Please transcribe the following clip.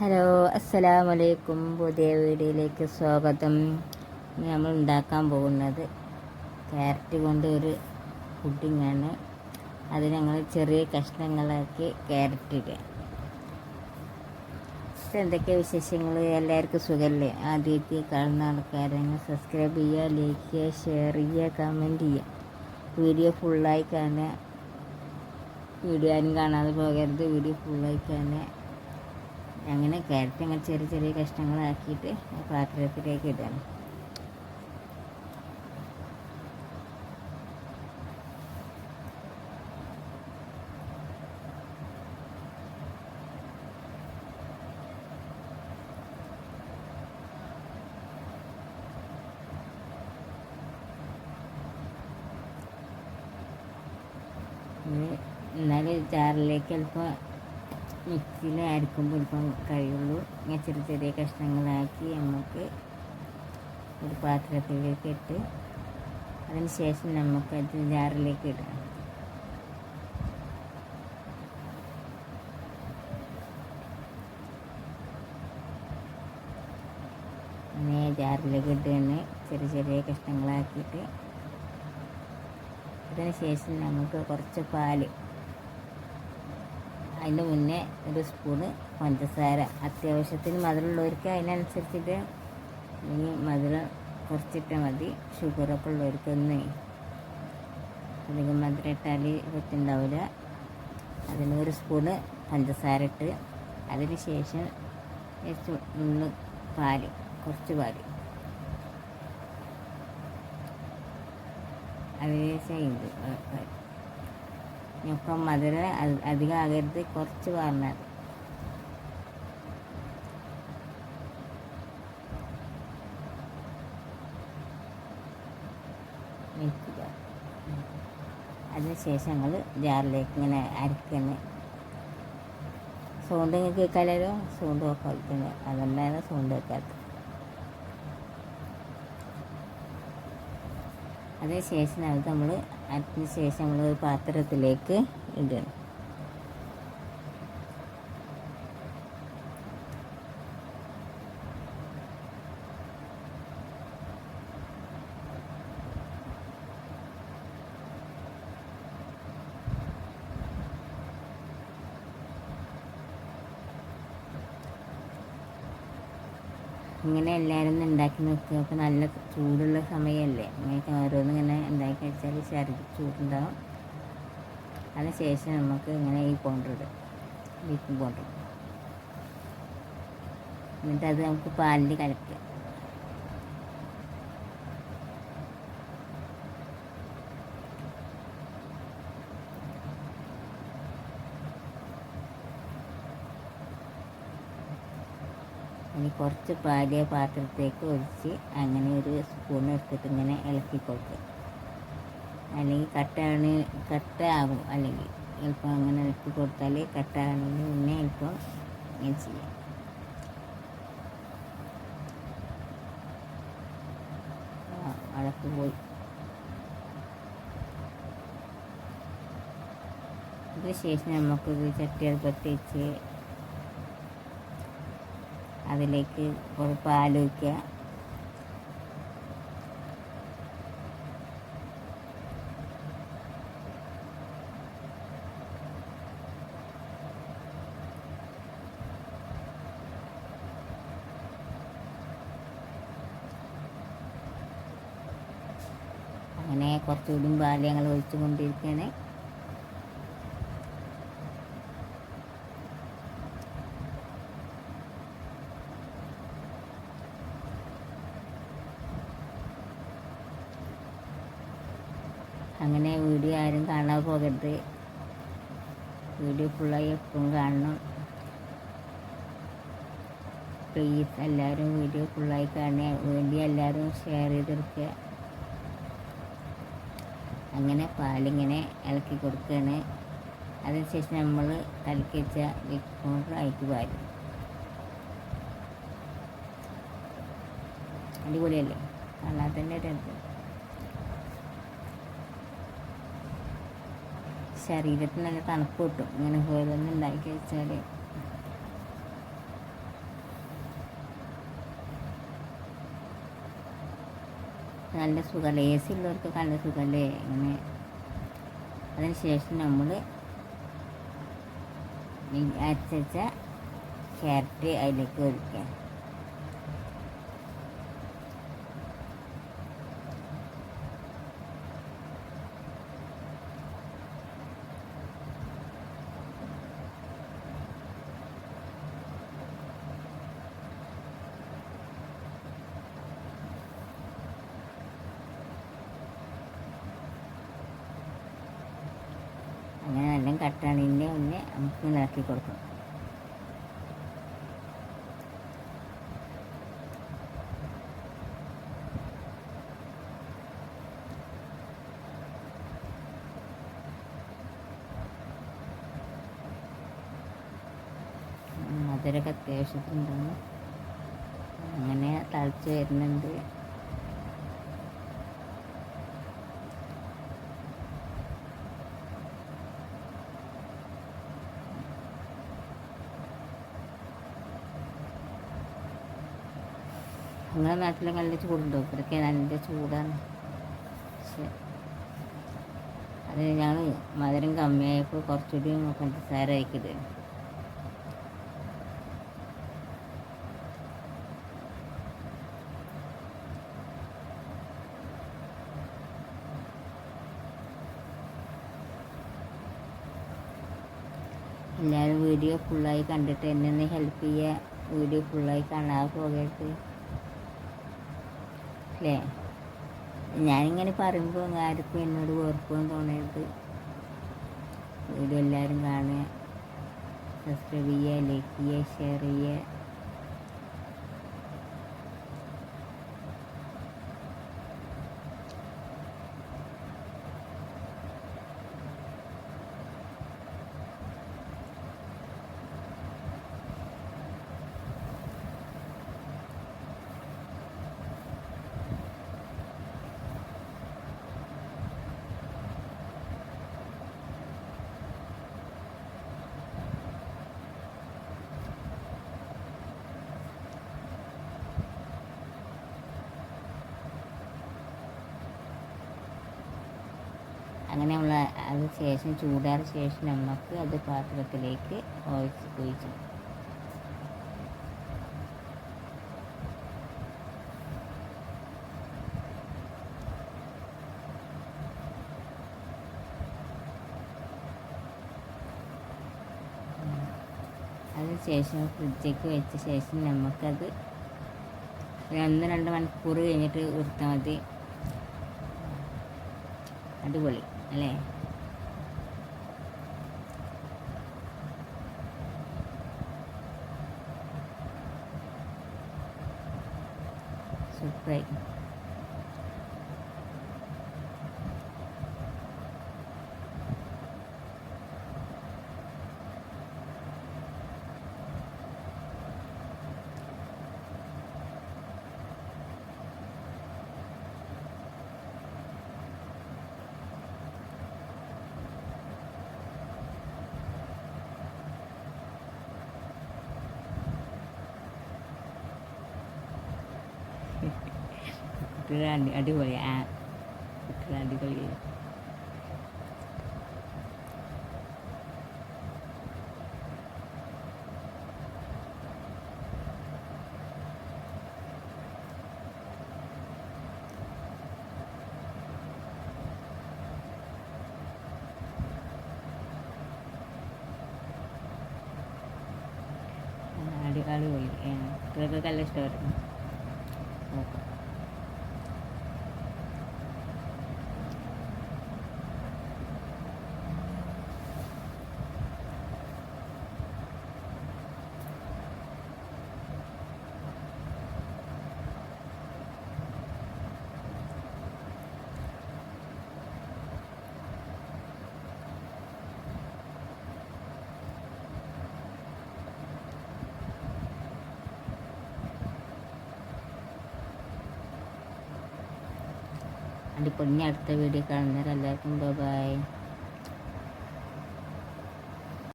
Hello അസ്സലാമലൈക്കും പുതിയ വീഡിയോയിലേക്ക് സ്വാഗതം. നമ്മൾ ഉണ്ടാക്കാൻ പോകുന്നത് ക്യാരറ്റ് കൊണ്ട് ഒരു പുഡിങ്ങാണ് അത് ഞങ്ങൾ ചെറിയ കഷ്ണങ്ങളാക്കി ക്യാരറ്റ് ഇടുക. എന്തൊക്കെ വിശേഷങ്ങൾ? എല്ലാവർക്കും സുഖമല്ലേ? ആദ്യത്തെ കാണുന്ന ആൾക്കാരെങ്കിൽ സബ്സ്ക്രൈബ് ചെയ്യുക ലൈക്ക് ചെയ്യുക ഷെയർ ചെയ്യുക കമന്റ് ചെയ്യുക. വീഡിയോ ഫുള്ളായി കാണുക. വീഡിയോ ആരും കാണാതെ പോകരുത്. വീഡിയോ ഫുള്ളായി കാണുക. അങ്ങനെ ക്യാരറ്റ് അങ്ങനെ ചെറിയ ചെറിയ കഷ്ണങ്ങളാക്കിയിട്ട് പാത്രത്തിലേക്ക് ഇടണം. എന്നാലും ജാറിലേക്ക് ചിലപ്പോൾ മിക്സിയിൽ അരക്കുമ്പോൾ ഇപ്പം കഴിയുള്ളൂ. ഇങ്ങനെ ചെറിയ ചെറിയ കഷ്ണങ്ങളാക്കി നമുക്ക് ഒരു പാത്രത്തിലേക്ക് ഇട്ട് അതിന് ശേഷം നമുക്ക് അത് ജാറിലേക്ക് ഇടാം. അങ്ങനെ ജാറിലേക്ക് ഇട്ടുകയാണ് ചെറിയ ചെറിയ കഷ്ണങ്ങളാക്കിയിട്ട് അതിന് ശേഷം നമുക്ക് കുറച്ച് പാൽ അതിന്റെ മുന്നേ ഒരു സ്പൂണ് പഞ്ചസാര. അത്യാവശ്യത്തിന് മധുരമുള്ളവർക്ക് അതിനനുസരിച്ചിട്ട് ഇനി മധുരം കുറച്ചിട്ട് മതി. ഷുഗറൊക്കെ ഉള്ളവർക്കൊന്നും അധികം മധുരം ഇട്ടാൽ പറ്റുണ്ടാവില്ല. അതിന് ഒരു സ്പൂണ് പഞ്ചസാര ഇട്ട് അതിന് ശേഷം ഒന്ന് പാൽ കുറച്ച് പാൽ. അതിന് ചെയ്ത് ഇപ്പം മധുരം അധികം ആകരുത് കുറച്ച് പറഞ്ഞത് അതിനുശേഷം ഞങ്ങൾ ജാറിലേക്ക് ഇങ്ങനെ അരക്കുന്നത് സൗണ്ട് നിങ്ങൾക്ക് കേൾക്കാമല്ലോ സൗണ്ട് ഒക്കെ വയ്ക്കുന്നത് അതുകൊണ്ടാണ് സൗണ്ട് വെക്കാത്തത് അതിനുശേഷം അത് നമ്മൾ അതിന് ശേഷം നമ്മൾ ഒരു പാത്രത്തിലേക്ക് ഇടണം. ഇങ്ങനെ എല്ലാവരും ഉണ്ടാക്കി നോക്കുക അപ്പോൾ നല്ല ചൂടുള്ള സമയമല്ലേ? ഇങ്ങനെയൊക്കെ ഓരോന്ന് ഇങ്ങനെ ഉണ്ടാക്കി വെച്ചാൽ ശരീരം ചൂടുണ്ടാവും. അതിന് ശേഷം നമുക്ക് ഇങ്ങനെ ഈ പൗഡർ ഇടും ബേക്കിംഗ് പൗഡർ. എന്നിട്ട് അത് നമുക്ക് പാലിൽ കലക്കുക. ഇനി കുറച്ച് പാൽ പാത്രത്തേക്ക് ഒഴിച്ച് അങ്ങനെ ഒരു സ്പൂൺ എടുത്തിട്ട് ഇങ്ങനെ ഇളക്കി കൊടുക്കുക അല്ലെങ്കിൽ കട്ടാണ് കട്ട ആകും. അല്ലെങ്കിൽ എളുപ്പം അങ്ങനെ ഇളക്കി കൊടുത്താൽ കട്ടാകണമെങ്കിൽ പിന്നെ ഇപ്പോൾ ഇങ്ങനെ ചെയ്യാം. അളക്ക് പോയി. അതിന് ശേഷം നമുക്കൊരു അതിലേക്ക് കുറച്ച് ആലോചിക്കുക. അങ്ങനെ കുറച്ചുകൂടി ബാല്യങ്ങൾ ഒഴിച്ചു അങ്ങനെ വീഡിയോ ആരും കാണാതെ പോകരുത്. വീഡിയോ ഫുള്ളായി എപ്പോഴും കാണണം. പ്ലീസ് എല്ലാവരും വീഡിയോ ഫുള്ളായി കാണുക. വേണ്ടി എല്ലാവരും ഷെയർ ചെയ്തെടുക്കുക. അങ്ങനെ പാലിങ്ങനെ ഇളക്കി കൊടുക്കുകയാണ്. അതിനുശേഷം നമ്മൾ കലക്കി വെച്ച പൗഡർ അയക്ക് പാരും അടിപൊളിയല്ലേ? കാണാൻ തന്നെ ഒരു ശരീരത്തിന് നല്ല തണുപ്പ് കിട്ടും. ഇങ്ങനെ ഹോയിലൊന്നും ഉണ്ടാക്കി കഴിച്ചാൽ നല്ല സുഖമല്ലേ എ സി ഉള്ളവർക്ക് നല്ല സുഖമല്ലേ ഇങ്ങനെ. അതിനുശേഷം നമ്മൾ അരച്ച ക്യാരറ്റ് അതിലേക്ക് ഒഴിക്കുക. നല്ല കട്ടാണിന്റെ മുന്നേ നമുക്ക് ഇളക്കി കൊടുക്കണം മധുരമൊക്കെ അത്യാവശ്യത്തിനുണ്ടാവും അങ്ങനെ തളിച്ച് വരുന്നുണ്ട്. നിങ്ങളുടെ നാട്ടിലൊക്കെ നല്ല ചൂടുണ്ടോ? ഇവിടെയൊക്കെ നല്ല ചൂടാണ്. പക്ഷെ അത് ഞങ്ങൾ മധുരം കമ്മിയായപ്പോൾ കുറച്ചുകൂടി പഞ്ചസാര അയക്കത് എല്ലാവരും വീഡിയോ ഫുള്ളായി കണ്ടിട്ട് എന്നെ ഹെൽപ്പ് ചെയ്യുക വീഡിയോ ഫുള്ളായി കാണാതെ പോകരുത്. അല്ലേ? ഞാനിങ്ങനെ പറയുമ്പോൾ ആർക്കും എന്നോട് വെറുപ്പൊന്നും തോന്നരുത്. വീഡിയോ എല്ലാവരും കാണുക. സബ്സ്ക്രൈബ് ചെയ്യുക ലൈക്ക് ചെയ്യുക ഷെയർ ചെയ്യുക. അങ്ങനെ നമ്മൾ അത് ശേഷം ചൂടാറിയ ശേഷം നമുക്ക് അത് പാത്രത്തിലേക്ക് ഒഴിച്ച് ഒഴിച്ചു ശേഷം ഫ്രിഡ്ജിലേക്ക് വെച്ച ശേഷം നമുക്കത് ഒന്ന് രണ്ട് മണിക്കൂർ കഴിഞ്ഞിട്ട് കൊടുത്താൽ മതി. അടിപൊളി. അല്ലേ സൂപ്പറായി കുട്ടികൾ അടി അടിപൊളി ആ കുട്ടികൾ അടിപൊളി അടി അടിപൊളി കുട്ടികൾക്ക് നല്ല അടിപൊളി അടുത്ത വീഡിയോ കാണുന്നവരെല്ലാവർക്കും ബൈ